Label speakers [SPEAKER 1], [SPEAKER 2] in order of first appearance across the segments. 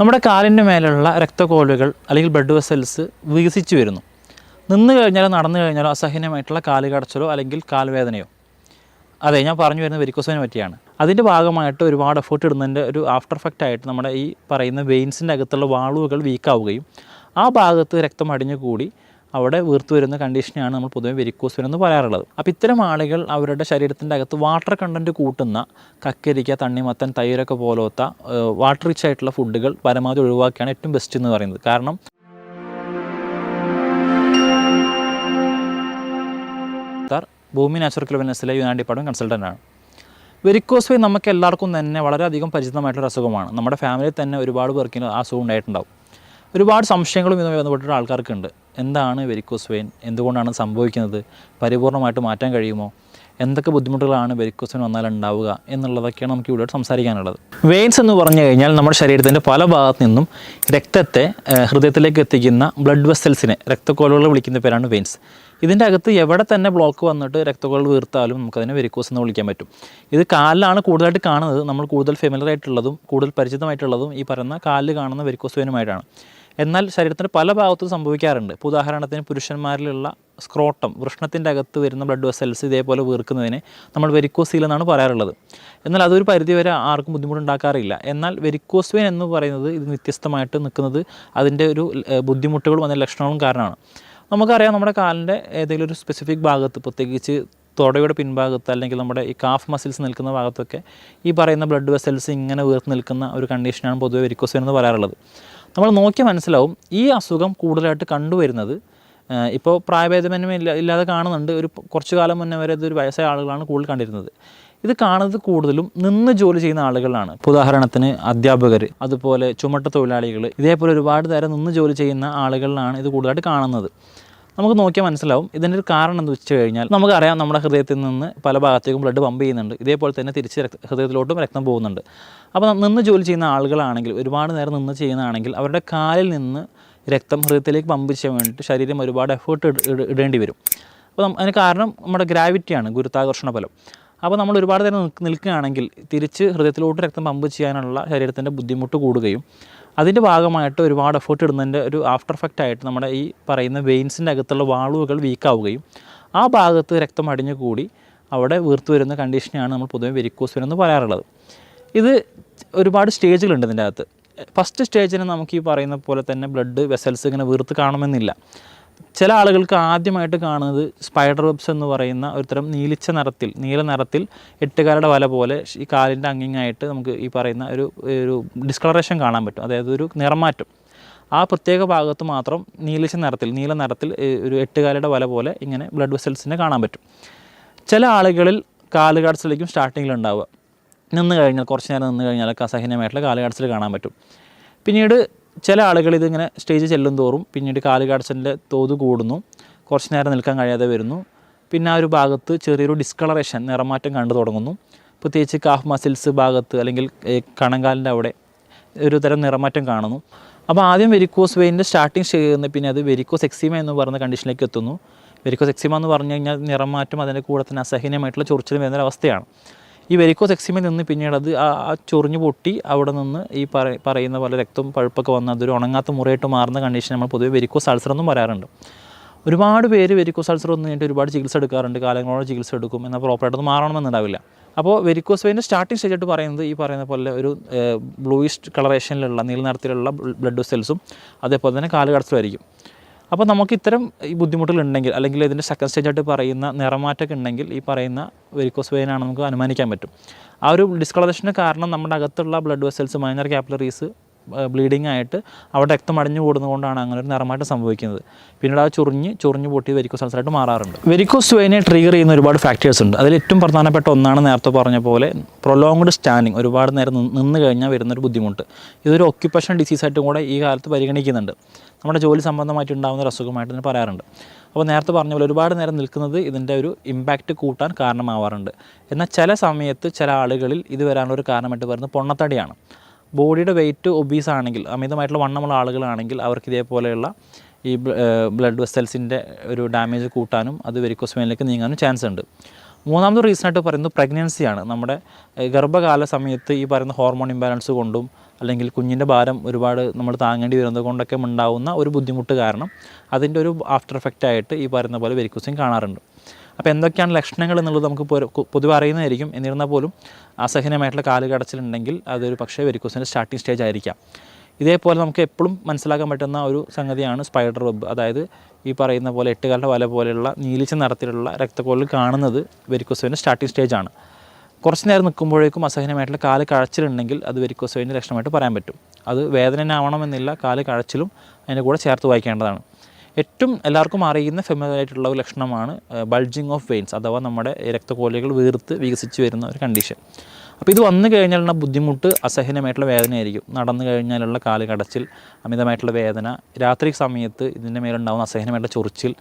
[SPEAKER 1] നമ്മുടെ കാലിന്റെ മേലുള്ള രക്തക്കോലുകൾ അല്ലെങ്കിൽ ബ്ലഡ് വെസൽസ് വികസിച്ച് വരുന്നു. നിന്ന് കഴിഞ്ഞാലോ നടന്നു കഴിഞ്ഞാലോ അസഹനീയമായിട്ടുള്ള കാൽ കടച്ചലോ അല്ലെങ്കിൽ കാൽവേദനയോ അതെ ഞാൻ പറഞ്ഞു വരുന്ന വെരിക്കോസിനെ പറ്റിയാണ്. അതിന്റെ ഭാഗമായിട്ട് ഒരുപാട് എഫേർട്ട് ഇടുന്നതിന്റെ ഒരു ആഫ്റ്റർ എഫക്റ്റ് ആയിട്ട് നമ്മുടെ ഈ പറയുന്ന വെയിൻസിന്റെ അകത്തുള്ള വാളുകൾ വീക്കാവുകയും ആ ഭാഗത്ത് രക്തം അടിഞ്ഞു കൂടി അവിടെ വീർത്തു വരുന്ന കണ്ടീഷനെയാണ് നമ്മൾ പൊതുവെ വെരിക്കോസ് വെൻ എന്ന് പറയാറുള്ളത്. അപ്പോൾ ഇത്തരം ആളുകൾ അവരുടെ ശരീരത്തിന്റെ അകത്ത് വാട്ടർ കണ്ടന്റ് കൂട്ടുന്ന കക്കരിക്ക തണ്ണിമത്തൻ തൈരൊക്കെ പോലത്തെ വാട്ടർ റിച്ച് ആയിട്ടുള്ള ഫുഡുകൾ പരമാവധി ഒഴിവാക്കിയാണ് ഏറ്റവും ബെസ്റ്റ് എന്ന് പറയുന്നത്. കാരണം ഭൂമി നാച്ചുറൽ വെൽനെസ്സിലെ യുനാൻ ഡിപ്പാർട്ട്മെന്റ് കൺസൾട്ടന്റ് ആണ്. വെരിക്കോസ് വേ നമുക്ക് എല്ലാവർക്കും തന്നെ വളരെയധികം പരിചിതമായിട്ടുള്ള അസുഖമാണ്. നമ്മുടെ ഫാമിലിയിൽ തന്നെ ഒരുപാട് പേർക്ക് ആ അസുഖം ഉണ്ടായിട്ടുണ്ടാവും. ഒരുപാട് സംശയങ്ങളും ഇതുമായി ബന്ധപ്പെട്ടിട്ട് ആൾക്കാർക്കുണ്ട്. എന്താണ് വെരിക്കോസ് വെയിൻ എന്തുകൊണ്ടാണ് സംഭവിക്കുന്നത്? പരിപൂർണമായിട്ട് മാറ്റാൻ കഴിയുമോ? എന്തൊക്കെ ബുദ്ധിമുട്ടുകളാണ് വെരിക്കോസ് വെയിൻ വന്നാൽ ഉണ്ടാവുക എന്നുള്ളതൊക്കെയാണ് നമുക്ക് ഇവിടെ സംസാരിക്കാനുള്ളത്. വെയിൻസ് എന്ന് പറഞ്ഞു കഴിഞ്ഞാൽ നമ്മുടെ ശരീരത്തിന്റെ പല ഭാഗത്തു നിന്നും രക്തത്തെ ഹൃദയത്തിലേക്ക് എത്തിക്കുന്ന ബ്ലഡ് വെസൽസിനെ രക്തക്കോലുകൾ വിളിക്കുന്ന പേരാണ് വെയിൻസ് ഇതിന്റെ അകത്ത് എവിടെ തന്നെ ബ്ലോക്ക് വന്നിട്ട് രക്തക്കോൾ വീർത്താലും നമുക്കതിനെ വെരിക്കോസ് എന്ന് വിളിക്കാൻ പറ്റും. ഇത് കാലിലാണ് കൂടുതലായിട്ട് കാണുന്നത്. നമ്മൾ കൂടുതൽ ഫെമിലർ ആയിട്ടുള്ളതും കൂടുതൽ പരിചിതമായിട്ടുള്ളതും ഈ പറയുന്ന കാലിൽ കാണുന്ന വെരിക്കോസ് വെയിനുമായിട്ടാണ് എന്നാൽ ശരീരത്തിന്റെ പല ഭാഗത്തും സംഭവിക്കാറുണ്ട്. ഇപ്പോൾ ഉദാഹരണത്തിന് പുരുഷന്മാരിലുള്ള സ്ക്രോട്ടം വൃഷ്ണത്തിന്റെ അകത്ത് വരുന്ന ബ്ലഡ് വെസൽസ് ഇതേപോലെ വീർക്കുന്നതിനെ നമ്മൾ വെരിക്കോസീൽ എന്നാണ് പറയാറുള്ളത്. എന്നാൽ അതൊരു പരിധിവരെ ആർക്കും ബുദ്ധിമുട്ടുണ്ടാക്കാറില്ല. എന്നാൽ വെരിക്കോസ് എന്ന് പറയുന്നത് ഇത് വ്യത്യസ്തമായിട്ട് നിൽക്കുന്നത് അതിന്റെ ഒരു ബുദ്ധിമുട്ടുകളും അതിന്റെ ലക്ഷണങ്ങളും കാരണമാണ്. നമുക്കറിയാം നമ്മുടെ കാലിന്റെ ഏതെങ്കിലും ഒരു സ്പെസിഫിക് ഭാഗത്ത് പ്രത്യേകിച്ച് തുടയുടെ പിൻഭാഗത്ത് അല്ലെങ്കിൽ നമ്മുടെ ഈ കാഫ് മസിൽസ് നിൽക്കുന്ന ഭാഗത്തൊക്കെ ഈ പറയുന്ന ബ്ലഡ് വെസൽസ് ഇങ്ങനെ വീർത്ത് നിൽക്കുന്ന ഒരു കണ്ടീഷനാണ് പൊതുവെ വെരിക്കോസ് എന്ന് പറയാറുള്ളത്. നമ്മൾ നോക്കിയാൽ മനസ്സിലാവും ഈ അസുഖം കൂടുതലായിട്ട് കണ്ടുവരുന്നത് ഇപ്പോൾ പ്രായഭേദമന്യം ഇല്ല ഇല്ലാതെ കാണുന്നുണ്ട്. ഒരു കുറച്ച് കാലം മുന്നേ വരെ ഇതൊരു വയസ്സായ ആളുകളാണ് കൂടുതൽ കണ്ടിരുന്നത്. ഇത് കാണുന്നത് കൂടുതലും നിന്ന് ജോലി ചെയ്യുന്ന ആളുകളാണ്. ഉദാഹരണത്തിന് അധ്യാപകർ അതുപോലെ ചുമട്ട തൊഴിലാളികൾ ഇതേപോലെ ഒരുപാട് തരം നിന്ന് ജോലി ചെയ്യുന്ന ആളുകളിലാണ് ഇത് കൂടുതലായിട്ട് കാണുന്നത്. നമുക്ക് നോക്കിയാൽ മനസ്സിലാവും. ഇതിന്റെ ഒരു കാരണം എന്ന് വെച്ച് കഴിഞ്ഞാൽ നമുക്കറിയാം നമ്മുടെ ഹൃദയത്തിൽ നിന്ന് പല ഭാഗത്തേക്കും ബ്ലഡ് പമ്പ് ചെയ്യുന്നുണ്ട്. ഇതേപോലെ തന്നെ തിരിച്ച് ഹൃദയത്തിലോട്ടും രക്തം പോകുന്നുണ്ട്. അപ്പോൾ നിന്ന് ജോലി ചെയ്യുന്ന ആളുകളാണെങ്കിൽ ഒരുപാട് നേരം നിന്ന് ചെയ്യുന്നതാണെങ്കിൽ അവരുടെ കാലിൽ നിന്ന് രക്തം ഹൃദയത്തിലേക്ക് പമ്പ് ചെയ്യാൻ വേണ്ടിയിട്ട് ശരീരം ഒരുപാട് എഫേർട്ട് ഇടേണ്ടി വരും. അപ്പോൾ അതിന് കാരണം നമ്മുടെ ഗ്രാവിറ്റിയാണ് ഗുരുത്വാകർഷണ ബലം അപ്പോൾ നമ്മൾ ഒരുപാട് നേരം നിൽക്കുകയാണെങ്കിൽ തിരിച്ച് ഹൃദയത്തിലോട്ട് രക്തം പമ്പ് ചെയ്യാനുള്ള ശരീരത്തിന്റെ ബുദ്ധിമുട്ട് കൂടുകയും അതിന്റെ ഭാഗമായിട്ട് ഒരുപാട് എഫേർട്ട് ഇടുന്നതിന്റെ ഒരു ആഫ്റ്റർ എഫക്റ്റ് ആയിട്ട് നമ്മുടെ ഈ പറയുന്ന വെയിൻസിന്റെ അകത്തുള്ള വാളുകൾ വീക്കാവുകയും ആ ഭാഗത്ത് രക്തം അടിഞ്ഞു കൂടി അവിടെ വീർത്തു വരുന്ന കണ്ടീഷനെയാണ് നമ്മൾ പൊതുവെ വെരിക്കോസ് എന്ന് പറയാറുള്ളത്. ഇത് ഒരുപാട് സ്റ്റേജുകളുണ്ട് ഇതിന്റെ അകത്ത്. ഫസ്റ്റ് സ്റ്റേജിന് നമുക്ക് ഈ പറയുന്ന പോലെ തന്നെ ബ്ലഡ് വെസൽസ് ഇങ്ങനെ വീർത്ത് കാണുമെന്നില്ല. ചില ആളുകൾക്ക് ആദ്യമായിട്ട് കാണുന്നത് സ്പൈഡർ വെബ്സ് എന്ന് പറയുന്ന ഒരുതരം നീലിച്ച നിറത്തിൽ നീല നിറത്തിൽ എട്ടുകാരുടെ വല പോലെ ഈ കാലിന്റെ അങ്ങിങ്ങായിട്ട് നമുക്ക് ഈ പറയുന്ന ഒരു ഒരു ഡിസ്കളറേഷൻ കാണാൻ പറ്റും. അതായത് ഒരു നിറമാറ്റം. ആ പ്രത്യേക ഭാഗത്ത് മാത്രം നീലിച്ച നിറത്തിൽ നീല നിറത്തിൽ ഒരു എട്ടുകാലയുടെ വല പോലെ ഇങ്ങനെ ബ്ലഡ് വെസൽസിനെ കാണാൻ പറ്റും. ചില ആളുകളിൽ കാലുകാട്സിലേക്കും സ്റ്റാർട്ടിങ്ങിൽ ഉണ്ടാവുക. നിന്ന് കഴിഞ്ഞാൽ കുറച്ച് നേരം നിന്ന് കഴിഞ്ഞാൽ അസഹനീയമായിട്ടുള്ള കാലുകാട്സിൽ കാണാൻ പറ്റും. പിന്നീട് ചില ആളുകൾ ഇതിങ്ങനെ സ്റ്റേജ് ചെല്ലും തോറും പിന്നീട് കാലുകാടച്ചന്റെ തോത് കൂടുന്നു. കുറച്ച് നേരം നിൽക്കാൻ കഴിയാതെ വരുന്നു. പിന്നെ ആ ഒരു ഭാഗത്ത് ചെറിയൊരു ഡിസ്കളറേഷൻ നിറമാറ്റം കണ്ടു തുടങ്ങുന്നു. പ്രത്യേകിച്ച് കാഫ് മസിൽസ് ഭാഗത്ത് അല്ലെങ്കിൽ കണങ്കാലിന്റെ അവിടെ ഒരു തരം നിറമാറ്റം കാണുന്നു. അപ്പോൾ ആദ്യം വെരിക്കോസ് വെയിന്റെ സ്റ്റാർട്ടിങ് ചെയ്യുന്ന പിന്നെ അത് വെരിക്കോസ് എക്സിമ എന്ന് പറയുന്ന കണ്ടീഷനിലേക്ക് എത്തുന്നു. വെരിക്കോസ് എക്സിമ എന്ന് പറഞ്ഞു കഴിഞ്ഞാൽ നിറമാറ്റം അതിന്റെ കൂടെ തന്നെ അസഹനീയമായിട്ടുള്ള ചൊറിച്ചിൽ വരുന്ന അവസ്ഥയാണ്. ഈ വെരിക്കോസ് എക്സിമയിൽ നിന്ന് പിന്നീട് അത് ആ ചൊറിഞ്ഞു പൊട്ടി അവിടെ നിന്ന് ഈ പറ പറയുന്ന പോലെ രക്തം പഴുപ്പൊക്കെ വന്ന് അതൊരു ഉണങ്ങാത്ത മുറിയായിട്ട് മാറുന്ന കണ്ടീഷൻ നമ്മൾ പൊതുവെ വെരിക്കോസ് അൾസർ എന്നും പറയാറുണ്ട്. ഒരുപാട് പേര് വെരിക്കോസ് അൾസർ വന്നു കഴിഞ്ഞിട്ട് ഒരുപാട് ചികിത്സ എടുക്കാറുണ്ട് കാലങ്ങളോളം ചികിത്സ എടുക്കും എന്നാൽ പ്രോപ്പറായിട്ടൊന്നും മാറണമെന്നുണ്ടാവില്ല. അപ്പോൾ വെരിക്കോസ് വെയിന്റെ സ്റ്റാർട്ടിംഗ് സ്റ്റേജ് ആയിട്ട് പറയുന്നത് ഈ പറയുന്ന പോലെ ഒരു ബ്ലൂയിഷ് കളറേഷനിലുള്ള നീല നിറത്തിലുള്ള ബ്ലഡ് സെൽസും അതേപോലെ തന്നെ കാലുകടച്ചിലായിരിക്കും അപ്പോൾ നമുക്ക് ഇത്തരം ഈ ബുദ്ധിമുട്ടുകൾ ഉണ്ടെങ്കിൽ അല്ലെങ്കിൽ ഇതിന്റെ സെക്കൻഡ് സ്റ്റേജായിട്ട് പറയുന്ന നിറമാറ്റമൊക്കെ ഉണ്ടെങ്കിൽ ഈ പറയുന്ന വെരിക്കോസ് വെയിനാണ് നമുക്ക് അനുമാനിക്കാൻ പറ്റും. ആ ഒരു ഡിസ്കളറേഷന് കാരണം നമ്മുടെ അകത്തുള്ള blood vessels minor capillaries bleeding ആയിട്ട് അവിടെ രക്തം അടിഞ്ഞു കൂടുന്നതുകൊണ്ടാണ് അങ്ങനെ ഒരു നിറമായിട്ട് സംഭവിക്കുന്നത്. പിന്നീട് ആ ചൊറിഞ്ഞ് ചൊറിഞ്ഞ് പൊട്ടി വെരിക്കോസ് അൾസറായിട്ട് മാറാറുണ്ട്. വെരിക്കോസ് വെയിനെ ട്രിഗർ ചെയ്യുന്ന ഒരുപാട് ഫാക്ടേഴ്സ് ഉണ്ട്. അതിൽ ഏറ്റവും പ്രധാനപ്പെട്ട ഒന്നാണ് നേരത്തെ പറഞ്ഞ പോലെ പ്രൊലോങ്ഡ് സ്റ്റാൻഡിങ് ഒരുപാട് നേരം നിന്ന് കഴിഞ്ഞാൽ വരുന്നൊരു ബുദ്ധിമുട്ട്. ഇതൊരു ഒക്യുപ്പേഷൻ ഡിസീസായിട്ടും കൂടെ ഈ കാലത്ത് പരിഗണിക്കുന്നുണ്ട്. നമ്മുടെ ജോലി സംബന്ധമായിട്ട് ഉണ്ടാകുന്ന ഒരു അസുഖമായിട്ട് തന്നെ പറയാറുണ്ട്. അപ്പോൾ നേരത്തെ പറഞ്ഞ പോലെ ഒരുപാട് നേരം നിൽക്കുന്നത് ഇതിന്റെ ഒരു ഇമ്പാക്റ്റ് കൂട്ടാൻ കാരണമാവാറുണ്ട്. എന്നാൽ ചില സമയത്ത് ചില ആളുകളിൽ ഇത് വരാനുള്ള ഒരു കാരണമായിട്ട് വരുന്നത് പൊണ്ണത്തടിയാണ്. ബോഡിയുടെ വെയിറ്റ് ഒബീസ് ആണെങ്കിൽ അമിതമായിട്ടുള്ള വണ്ണമുള്ള ആളുകളാണെങ്കിൽ അവർക്ക് ഇതേപോലെയുള്ള ഈ ബ്ലഡ് വെസൽസിന്റെ ഒരു ഡാമേജ് കൂട്ടാനും അത് വെരിക്കോസ്മേനിലേക്ക് നീങ്ങാനും ചാൻസ് ഉണ്ട്. മൂന്നാമത്തെ റീസണായിട്ട് പറയുന്നത് പ്രഗ്നൻസിയാണ്. നമ്മുടെ ഗർഭകാല സമയത്ത് ഈ പറയുന്ന ഹോർമോൺ ഇംബാലൻസ് കൊണ്ടും അല്ലെങ്കിൽ കുഞ്ഞിന്റെ ഭാരം ഒരുപാട് നമ്മൾ താങ്ങേണ്ടി വരുന്നത് കൊണ്ടൊക്കെ ഉണ്ടാവുന്ന ഒരു ബുദ്ധിമുട്ട് കാരണം അതിന്റെ ഒരു ആഫ്റ്റർ എഫക്റ്റ് ആയിട്ട് ഈ പറയുന്ന പോലെ വെരിക്കോസിൻ കാണാറുണ്ട്. അപ്പോൾ എന്തൊക്കെയാണ് ലക്ഷണങ്ങൾ എന്നുള്ളത് നമുക്ക് പൊതുവെ അറിയുന്നതായിരിക്കും. എന്നിരുന്നാൽ പോലും അസഹനമായിട്ടുള്ള കാൽ കടച്ചിലുണ്ടെങ്കിൽ അതൊരു പക്ഷേ വെരിക്കോസിന്റെ സ്റ്റാർട്ടിംഗ് സ്റ്റേജ് ആയിരിക്കാം. ഇതേപോലെ നമുക്ക് എപ്പോഴും മനസ്സിലാക്കാൻ പറ്റുന്ന ഒരു സംഗതിയാണ് സ്പൈഡർ വെബ് അതായത് ഈ പറയുന്ന പോലെ എട്ടുകാലിന്റെ വല പോലെയുള്ള നീലിച്ച നിറത്തിലുള്ള രക്തക്കോളിൽ കാണുന്നത് വെരിക്കോസിന്റെ സ്റ്റാർട്ടിംഗ് സ്റ്റേജാണ് കുറച്ച് നേരം നിൽക്കുമ്പോഴേക്കും അസഹനമായിട്ടുള്ള കാൽ കഴച്ചിലുണ്ടെങ്കിൽ അത് വെരിക്കോസോയിന്റെ ലക്ഷണമായിട്ട് പറയാൻ പറ്റും. അത് വേദനാവണമെന്നില്ല കാൽ കഴച്ചിലും അതിന്റെ കൂടെ ചേർത്ത് വായിക്കേണ്ടതാണ്. ഏറ്റവും എല്ലാവർക്കും അറിയുന്ന ഫെമിലർ ആയിട്ടുള്ള ഒരു ലക്ഷണമാണ് ബൾജിങ് ഓഫ് വെയിൻസ് അഥവാ നമ്മുടെ രക്തകോലികൾ വീർത്ത് വികസിച്ച് വരുന്ന ഒരു കണ്ടീഷൻ അപ്പോൾ ഇത് വന്നു കഴിഞ്ഞാലുള്ള ബുദ്ധിമുട്ട് അസഹനമായിട്ടുള്ള വേദനയായിരിക്കും. നടന്നു കഴിഞ്ഞാലുള്ള കാൽ കടച്ചിൽ അമിതമായിട്ടുള്ള വേദന രാത്രി സമയത്ത് ഇതിന്റെ മേലുണ്ടാകുന്ന അസഹനമായിട്ടുള്ള ചൊറിച്ചിൽ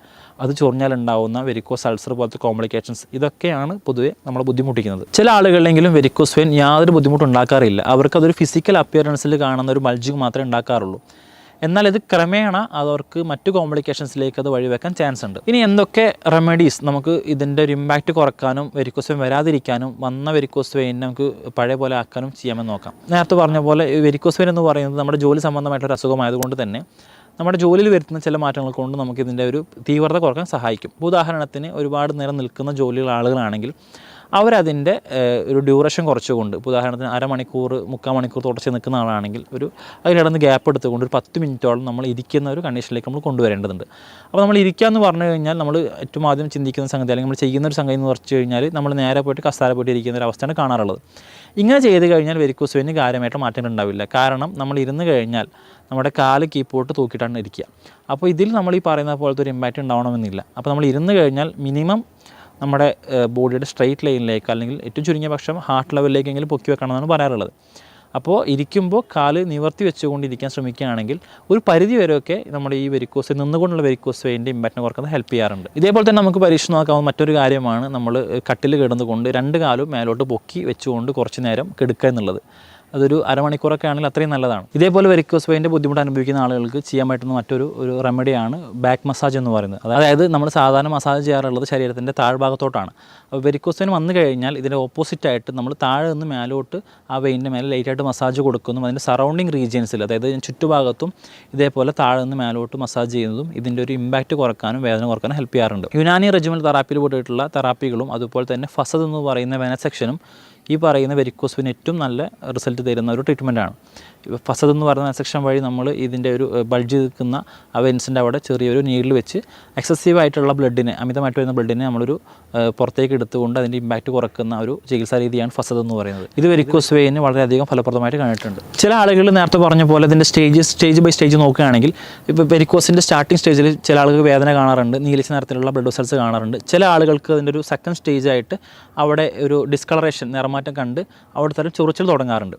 [SPEAKER 1] അത് ചൊറിഞ്ഞാലുണ്ടാവുന്ന വെരിക്കോസ് അൾസർ പോലത്തെ കോംപ്ലിക്കേഷൻസ് ഇതൊക്കെയാണ് പൊതുവെ നമ്മളെ ബുദ്ധിമുട്ടിക്കുന്നത്. ചില ആളുകളിലെങ്കിലും വെരിക്കോസ് വെയിൻ യാതൊരു ബുദ്ധിമുട്ടും ഉണ്ടാക്കാറില്ല. അവർക്ക് അതൊരു ഫിസിക്കൽ അപ്പിയറൻസിൽ കാണുന്ന ഒരു ബൾജിങ് മാത്രമേ ഉണ്ടാക്കാറുള്ളൂ. എന്നാൽ ഇത് ക്രമേണ അതവർക്ക് മറ്റു കോംപ്ലിക്കേഷൻസിലേക്ക് അത് വഴിവെക്കാൻ ചാൻസ് ഉണ്ട്. ഇനി എന്തൊക്കെ റെമഡീസ് നമുക്ക് ഇതിന്റെ ഒരു ഇമ്പാക്റ്റ് കുറക്കാനും വെരിക്കോസ് വെയിൻ വരാതിരിക്കാനും വന്ന വെരിക്കോസ് വെയിൻ നമുക്ക് പഴയ പോലെ ആക്കാനും ചെയ്യാമെന്ന് നോക്കാം. നേരത്തെ പറഞ്ഞ പോലെ വെരിക്കോസ് വെയിൻ എന്ന് പറയുന്നത് നമ്മുടെ ജോലി സംബന്ധമായിട്ടൊരു അസുഖമായതുകൊണ്ട് തന്നെ നമ്മുടെ ജോലിയിൽ വരുത്തുന്ന ചില മാറ്റങ്ങൾ കൊണ്ട് നമുക്ക് ഇതിന്റെ ഒരു തീവ്രത കുറയ്ക്കാൻ സഹായിക്കും. ഉദാഹരണത്തിന് ഒരുപാട് നേരം നിൽക്കുന്ന ജോലിയുള്ള ആളുകളാണെങ്കിൽ അവരതിന്റെ ഒരു ഡ്യൂറേഷൻ കുറച്ചുകൊണ്ട് ഇപ്പോൾ ഉദാഹരണത്തിന് അരമണിക്കൂർ മുക്കാൽ മണിക്കൂർ തുടച്ച് നിൽക്കുന്ന ആളാണെങ്കിൽ ഒരു അതിലിടന്ന് ഗ്യാപ്പ് എടുത്തുകൊണ്ട് ഒരു പത്ത് മിനിറ്റോളം നമ്മൾ ഇരിക്കുന്ന ഒരു കണ്ടീഷനിലേക്ക് നമ്മൾ കൊണ്ടുവരേണ്ടതുണ്ട്. അപ്പോൾ നമ്മൾ ഇരിക്കുക എന്ന് പറഞ്ഞു കഴിഞ്ഞാൽ നമ്മൾ ഏറ്റവും ആദ്യം ചിന്തിക്കുന്ന സംഗതി അല്ലെങ്കിൽ നമ്മൾ ചെയ്യുന്ന ഒരു സംഗതി എന്ന് പറഞ്ഞു കഴിഞ്ഞാൽ നമ്മൾ നേരെ പോയിട്ട് കസാര പോയിട്ട് ഇരിക്കുന്ന ഒരു അവസ്ഥയാണ് കാണാറുള്ളത്. ഇങ്ങനെ ചെയ്ത് കഴിഞ്ഞാൽ വെരിക്കോസ് വെയിന് കാര്യമായിട്ട് മാറ്റങ്ങൾ ഉണ്ടാവില്ല. കാരണം നമ്മൾ ഇരുന്ന് കഴിഞ്ഞാൽ നമ്മുടെ കാൽ കീപ്പോട്ട് തൂക്കിയിട്ടാണ് ഇരിക്കുക. അപ്പോൾ ഇതിൽ നമ്മൾ ഈ പറയുന്ന പോലത്തെ ഒരു ഇമ്പാക്റ്റ് ഉണ്ടാവണമെന്നില്ല. അപ്പോൾ നമ്മൾ ഇരുന്ന് കഴിഞ്ഞാൽ മിനിമം നമ്മുടെ ബോഡിയുടെ സ്ട്രെയിറ്റ് ലൈനിലേക്ക് അല്ലെങ്കിൽ ഏറ്റവും ചുരുങ്ങിയ പക്ഷം ഹാർട്ട് ലെവലിലേക്കെങ്കിലും പൊക്കി വെക്കണമെന്നാണ് പറയാറുള്ളത്. അപ്പോൾ ഇരിക്കുമ്പോൾ കാൽ നിവർത്തി വെച്ചുകൊണ്ട് ഇരിക്കാൻ ശ്രമിക്കുകയാണെങ്കിൽ ഒരു പരിധി വരെയൊക്കെ നമ്മുടെ ഈ വെരിക്കോസ് നിന്നുകൊണ്ടുള്ള വെരിക്കോസ് വെയിന്റെ ഇമ്പാക്റ്റിനെ കുറക്കുന്നത് ഹെൽപ്പ് ചെയ്യാറുണ്ട്. ഇതേപോലെ തന്നെ നമുക്ക് പരീക്ഷണം നോക്കാവുന്ന മറ്റൊരു കാര്യമാണ് നമ്മൾ കട്ടിൽ കിടന്നുകൊണ്ട് രണ്ട് കാലും മേലോട്ട് പൊക്കി വെച്ചുകൊണ്ട് കുറച്ച് നേരം കെടുക്കുക എന്നുള്ളത്. അതൊരു അരമണിക്കൂറൊക്കെ ആണെങ്കിൽ അത്രയും നല്ലതാണ്. ഇതേപോലെ വെരിക്കോസ് വെയിന്റെ ബുദ്ധിമുട്ട് അനുഭവിക്കുന്ന ആളുകൾക്ക് ചെയ്യാൻ പറ്റുന്ന മറ്റൊരു ഒരു റെമഡിയാണ് ബാക്ക് മസാജ് എന്ന് പറയുന്നത്. അതായത് നമ്മൾ സാധാരണ മസാജ് ചെയ്യാറുള്ളത് ശരീരത്തിന്റെ താഴ്ഭാഗത്തോട്ടാണ്. അപ്പോൾ വെരിക്കോസ് വെയിൻ വന്നു കഴിഞ്ഞാൽ ഇതിന്റെ ഓപ്പോസിറ്റ് ആയിട്ട് നമ്മൾ താഴെ നിന്ന് മേലോട്ട് ആ വെയിന്റെ മേലെ ലൈറ്റായിട്ട് മസാജ് കൊടുക്കുന്നു. അതിന്റെ സറൗണ്ടിങ് റീജിയൻസിൽ അതായത് ചുറ്റുഭാഗത്തും ഇതേപോലെ താഴെ നിന്ന് മേലോട്ട് മസാജ് ചെയ്യുന്നതും ഇതിന്റെ ഒരു ഇമ്പാക്റ്റ് കുറക്കാനും വേദന കുറക്കാനും ഹെൽപ്പ് ചെയ്യാറുണ്ട്. യുനാനി റെജിമൽ തെറാപ്പിയിൽ പോയിട്ടുള്ള തെറാപ്പികളും അതുപോലെ തന്നെ ഫസദ് എന്ന് പറയുന്ന വെനസെക്ഷനും ഈ പറയുന്ന വെരിക്കോസിന് ഏറ്റവും നല്ല റിസൾട്ട് തരുന്ന ഒരു ട്രീറ്റ്മെന്റാണ് ഫസദ് എന്ന് പറയുന്ന സെക്ഷൻ വഴി നമ്മൾ ഇതിന്റെ ഒരു ബൾജ് നിൽക്കുന്ന ആ വെൻസിന്റെ അവിടെ ചെറിയൊരു നീഡിൽ വെച്ച് എക്സസീവ് ആയിട്ടുള്ള ബ്ലഡിനെ അമിതമായിട്ട് വരുന്ന ബ്ലഡിനെ നമ്മളൊരു പുറത്തേക്ക് എടുത്തുകൊണ്ട് അതിന്റെ ഇമ്പാക്റ്റ് കുറക്കുന്ന ഒരു ചികിത്സാ രീതിയാണ് ഫസദ് എന്ന് പറയുന്നത്. ഇത് വെരിക്കോസ് വെയിന് വളരെയധികം ഫലപ്രദമായിട്ട് കണ്ടിട്ടുണ്ട് ചില ആളുകൾ നേരത്തെ പറഞ്ഞ പോലെ ഇതിന്റെ സ്റ്റേജ് സ്റ്റേജ് ബൈ സ്റ്റേജ് നോക്കുകയാണെങ്കിൽ ഇപ്പോൾ വെരിക്കോസിന്റെ സ്റ്റാർട്ടിംഗ് സ്റ്റേജിൽ ചില ആളുകൾക്ക് വേദന കാണാറുണ്ട് നീലിച്ച നിറത്തിലുള്ള ബ്ലഡ് വെസൽസ് കാണാറുണ്ട്. ചില ആളുകൾക്ക് അതിന്റെ ഒരു സെക്കൻഡ് സ്റ്റേജ് ആയിട്ട് അവിടെ ഒരു ഡിസ്കളറേഷൻ നിറമാറ്റം കണ്ട് അവിടെ തന്നെ ചൊറിച്ചിൽ തുടങ്ങാറുണ്ട്.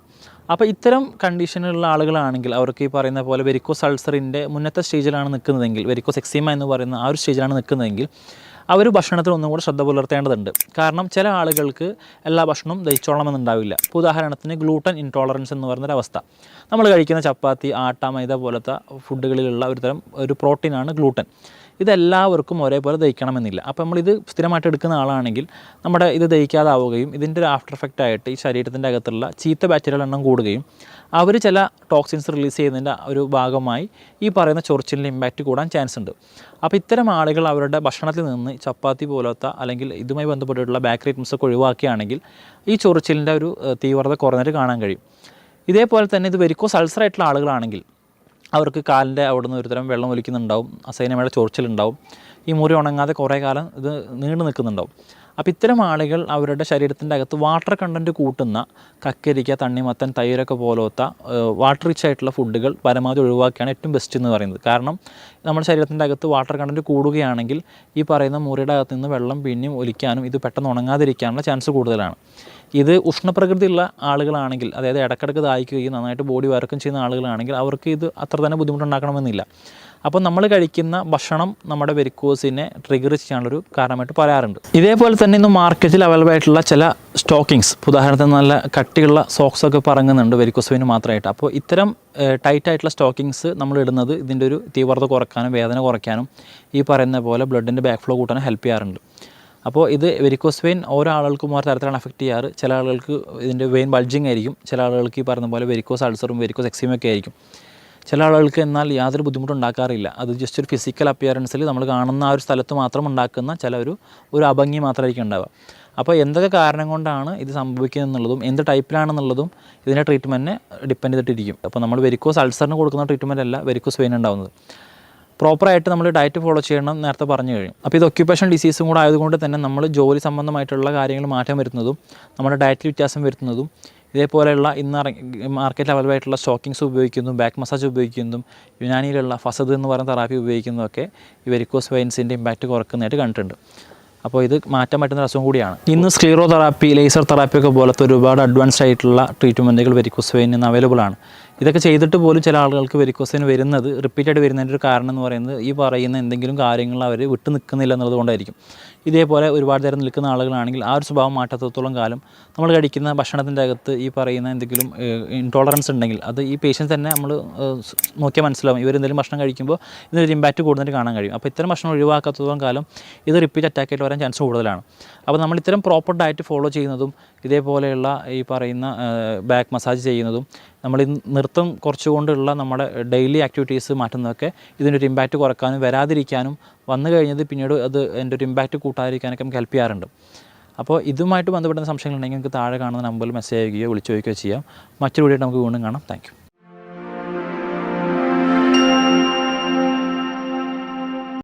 [SPEAKER 1] അപ്പോൾ ഇത്തരം കണ്ടീഷനിലുള്ള ആളുകളാണെങ്കിൽ അവർക്ക് ഈ പറയുന്ന പോലെ വെരിക്കോസ് അൾസറിന്റെ മുന്നത്തെ സ്റ്റേജിലാണ് നിൽക്കുന്നതെങ്കിൽ വെരിക്കോസ് എക്സീമ എന്ന് പറയുന്ന ആ ഒരു സ്റ്റേജിലാണ് നിൽക്കുന്നതെങ്കിൽ അവർ ഭക്ഷണത്തിൽ ഒന്നും കൂടെ ശ്രദ്ധ പുലർത്തേണ്ടതുണ്ട്. കാരണം ചില ആളുകൾക്ക് എല്ലാ ഭക്ഷണവും ദഹിച്ചോളണമെന്നുണ്ടാവില്ല. ഇപ്പോൾ ഉദാഹരണത്തിന് ഗ്ലൂട്ടൻ ഇൻടോളറൻസ് എന്ന് പറയുന്നൊരവസ്ഥ. നമ്മൾ കഴിക്കുന്ന ചപ്പാത്തി ആട്ട മൈദ പോലത്തെ ഫുഡുകളിലുള്ള ഒരു തരം ഒരു പ്രോട്ടീനാണ് ഗ്ലൂട്ടൻ ഇതെല്ലാവർക്കും ഒരേപോലെ ദഹിക്കണമെന്നില്ല. അപ്പോൾ നമ്മളിത് സ്ഥിരമായിട്ട് എടുക്കുന്ന ആളാണെങ്കിൽ നമ്മുടെ ഇത് ദഹിക്കാതാവുകയും ഇതിന്റെ ഒരു ആഫ്റ്റർ എഫക്റ്റ് ആയിട്ട് ഈ ശരീരത്തിന്റെ അകത്തുള്ള ചീത്ത ബാക്ടീരിയകളുടെ എണ്ണം കൂടുകയും അവർ ചില ടോക്സിൻസ് റിലീസ് ചെയ്യുന്നതിന്റെ ഒരു ഭാഗമായി ഈ പറയുന്ന ചൊറിച്ചിലിന്റെ ഇമ്പാക്റ്റ് കൂടാൻ ചാൻസ് ഉണ്ട്. അപ്പോൾ ഇത്തരം ആളുകൾ അവരുടെ ഭക്ഷണത്തിൽ നിന്ന് ചപ്പാത്തി പോലത്തെ അല്ലെങ്കിൽ ഇതുമായി ബന്ധപ്പെട്ടിട്ടുള്ള ബാക്കറി ഐറ്റംസ് ഒക്കെ ഒഴിവാക്കുകയാണെങ്കിൽ ഈ ചൊറിച്ചിലിന്റെ ഒരു തീവ്രത കുറഞ്ഞിട്ട് കാണാൻ കഴിയും. ഇതേപോലെ തന്നെ ഇത് വെരിക്കോസ് സൾസർ ആയിട്ടുള്ള ആളുകളാണെങ്കിൽ അവർക്ക് കാലിന്റെ അവിടെ നിന്ന് ഒരുതരം വെള്ളം ഒലിക്കുന്നുണ്ടാവും അസൈനമയുടെ ചൊറിച്ചിലുണ്ടാവും. ഈ മുറി ഉണങ്ങാതെ കുറേ കാലം ഇത് നീണ്ടു നിൽക്കുന്നുണ്ടാവും. അപ്പോൾ ഇത്തരം ആളുകൾ അവരുടെ ശരീരത്തിന്റെ അകത്ത് വാട്ടർ കണ്ടന്റ് കൂട്ടുന്ന കക്കരിക്ക തണ്ണിമത്തൻ തൈരൊക്കെ പോലത്തെ വാട്ടർ റിച്ച് ആയിട്ടുള്ള ഫുഡുകൾ പരമാവധി ഒഴിവാക്കിയാണ് ഏറ്റവും ബെസ്റ്റ് എന്ന് പറയുന്നത്. കാരണം നമ്മുടെ ശരീരത്തിന്റെ അകത്ത് വാട്ടർ കണ്ടന്റ് കൂടുകയാണെങ്കിൽ ഈ പറയുന്ന മുറിയുടെ അകത്ത് നിന്ന് വെള്ളം പിന്നെയും ഒലിക്കാനും ഇത് പെട്ടെന്ന് ഉണങ്ങാതിരിക്കാനുള്ള ചാൻസ് കൂടുതലാണ്. ഇത് ഉഷ്ണപ്രകൃതിയുള്ള ആളുകളാണെങ്കിൽ അതായത് ഇടക്കിടക്ക് ദാഹിക്കുകയും നന്നായിട്ട് ബോഡി വർക്കും ചെയ്യുന്ന ആളുകളാണെങ്കിൽ അവർക്ക് ഇത് അത്ര തന്നെ ബുദ്ധിമുട്ടുണ്ടാക്കണമെന്നില്ല. അപ്പോൾ നമ്മൾ കഴിക്കുന്ന ഭക്ഷണം നമ്മുടെ വെരിക്കോസിനെ ട്രിഗർ ചെയ്യാനുള്ളൊരു കാരണമായിട്ട് പറയാറുണ്ട്. ഇതേപോലെ തന്നെ ഇന്ന് മാർക്കറ്റിൽ അവൈലബിൾ ആയിട്ടുള്ള ചില സ്റ്റോക്കിങ്സ് ഉദാഹരണത്തിന് നല്ല കട്ടിയുള്ള സോക്സ് ഒക്കെ പറങ്ങുന്നുണ്ട് വെരിക്കോസിന് മാത്രമായിട്ട്. അപ്പോൾ ഇത്തരം ടൈറ്റ് ആയിട്ടുള്ള സ്റ്റോക്കിങ്സ് നമ്മൾ ഇടുന്നത് ഇതിന്റെ ഒരു തീവ്രത കുറയ്ക്കാനും വേദന കുറയ്ക്കാനും ഈ പറയുന്ന പോലെ ബ്ലഡിന്റെ ബാക്ക് ഫ്ലോ കൂട്ടാനും ഹെൽപ്പ് ചെയ്യാറുണ്ട്. അപ്പോൾ ഇത് വെരിക്കോസ് വെയിൻ ഓരോ ആളുകൾക്കും ഓരോ തരത്തിലാണ് അഫക്റ്റ് ചെയ്യാറ്. ചില ആളുകൾക്ക് ഇതിന്റെ വെയിൻ ബൾജിങ് ആയിരിക്കും. ചില ആളുകൾക്ക് ഈ പറഞ്ഞ പോലെ വെരിക്കോസ് അൾസറും വെരിക്കോസ് എക്സിമൊക്കെ ആയിരിക്കും. ചില ആളുകൾക്ക് എന്നാൽ യാതൊരു ബുദ്ധിമുട്ടും ഉണ്ടാക്കാറില്ല അത് ജസ്റ്റ് ഒരു ഫിസിക്കൽ അപ്പിയറൻസിൽ നമ്മൾ കാണുന്ന ആ ഒരു സ്ഥലത്ത് മാത്രം ഉണ്ടാക്കുന്ന ചില ഒരു ഒരു അഭംഗി മാത്രമായിരിക്കും ഉണ്ടാവുക. അപ്പോൾ എന്തൊക്കെ കാരണം കൊണ്ടാണ് ഇത് സംഭവിക്കുന്നത് എന്നുള്ളതും എന്ത് ടൈപ്പിലാണെന്നുള്ളതും ഇതിന്റെ ട്രീറ്റ്മെന്റിനെ ഡിപ്പെൻഡ് ചെയ്തിട്ടിരിക്കും. അപ്പോൾ നമ്മൾ വെരിക്കോസ് അൾസറിന് കൊടുക്കുന്ന ട്രീറ്റ്മെന്റ് അല്ല വെരിക്കോസ് വെയിൻ ഉണ്ടാവുന്നത്. പ്രോപ്പറായിട്ട് നമ്മൾ ഡയറ്റ് ഫോളോ ചെയ്യണം നേരത്തെ പറഞ്ഞു കഴിഞ്ഞു. അപ്പോൾ ഇത് ഒക്യുപ്പേഷൻ ഡിസീസും കൂടെ ആയതുകൊണ്ട് തന്നെ നമ്മൾ ജോലി സംബന്ധമായിട്ടുള്ള കാര്യങ്ങൾ മാറ്റം വരുത്തുന്നതും നമ്മുടെ ഡയറ്റിൽ വ്യത്യാസം വരുത്തുന്നതും ഇതേപോലെയുള്ള ഇന്ന് മാർക്കറ്റിൽ അവൈലബിൾ ആയിട്ടുള്ള സ്റ്റോക്കിങ്സ് ഉപയോഗിക്കുന്നതും ബാക്ക് മസാജ് ഉപയോഗിക്കുന്നതും യുനാനിയിലുള്ള ഫസദ് എന്ന് പറയുന്ന തെറാപ്പി ഉപയോഗിക്കുന്നതൊക്കെ ഈ വെരിക്കോസ് വെയിൻസിന്റെ ഇമ്പാക്റ്റ് കുറക്കുന്നതായിട്ട് കണ്ടിട്ടുണ്ട്. അപ്പോൾ ഇത് മാറ്റാൻ പറ്റുന്ന അസുഖം കൂടിയാണ്. ഇന്ന് സ്ക്ലീറോ തെറാപ്പി ലേസർ തെറാപ്പി ഒക്കെ പോലത്തെ ഒരുപാട് അഡ്വാൻസ്ഡ് ആയിട്ടുള്ള ട്രീറ്റ്മെന്റുകൾ വെരിക്കോസ് വെയിൻ ഇന്ന് അവൈലബിൾ ആണ്. ഇതൊക്കെ ചെയ്തിട്ട് പോലും ചില ആളുകൾക്ക് വെരിക്കോസ് വെയിൻ വരുന്നത് റിപ്പീറ്റഡ് വരുന്നതിന്റെ ഒരു കാരണം എന്ന് പറയുന്നത് ഈ പറയുന്ന എന്തെങ്കിലും കാര്യങ്ങൾ അവർ വിട്ടു നിൽക്കുന്നില്ല എന്നുള്ളത് കൊണ്ടായിരിക്കും. ഇതേപോലെ ഒരുപാട് നേരം നിൽക്കുന്ന ആളുകളാണെങ്കിൽ ആ ഒരു സ്വഭാവം മാറ്റാത്തത്തോളം കാലം നമ്മൾ കഴിക്കുന്ന ഭക്ഷണത്തിന്റെ അകത്ത് ഈ പറയുന്ന എന്തെങ്കിലും ഇൻടോളറൻസ് ഉണ്ടെങ്കിൽ അത് ഈ പേഷ്യൻസ് തന്നെ നമ്മൾ നോക്കിയാൽ മനസ്സിലാവും. ഇവരെന്തെങ്കിലും ഭക്ഷണം കഴിക്കുമ്പോൾ ഇതിനൊരു ഇമ്പാക്റ്റ് കൂടുതലായിട്ട് കാണാൻ കഴിയും. അപ്പോൾ ഇത്തരം ഭക്ഷണം ഒഴിവാക്കാത്തത്തോളം കാലം ഇത് റിപ്പീറ്റ് അറ്റാക്ക് ആയിട്ട് വരാൻ ചാൻസ് കൂടുതലാണ്. അപ്പോൾ നമ്മൾ ഇത്തരം പ്രോപ്പർ ഡയറ്റ് ഫോളോ ചെയ്യുന്നതും ഇതേപോലെയുള്ള ഈ പറയുന്ന ബാക്ക് മസാജ് ചെയ്യുന്നതും നമ്മൾ ഈ നൃത്തം കുറച്ചുകൊണ്ടുള്ള നമ്മുടെ ഡെയിലി ആക്ടിവിറ്റീസ് മാറ്റുന്നതൊക്കെ ഇതിന്റെ ഒരു ഇമ്പാക്റ്റ് കുറക്കാനും വരാതിരിക്കാനും വന്നു കഴിഞ്ഞത് പിന്നീട് അത് എന്റെ ഒരു ഇമ്പാക്റ്റ് കൂട്ടാതിരിക്കാനൊക്കെ നമുക്ക് ഹെൽപ്പ് ചെയ്യാറുണ്ട്. അപ്പോൾ ഇതുമായിട്ട് ബന്ധപ്പെടുന്ന സംശയങ്ങളുണ്ടെങ്കിൽ നിങ്ങൾക്ക് താഴെ കാണുന്ന നമ്പറിൽ മെസ്സേജ് ചെയ്യുകയോ വിളിച്ചു ചോദിക്കുകയോ ചെയ്യാം. മറ്റൊരു വീഡിയോ നമുക്ക് വീണ്ടും കാണാം. താങ്ക്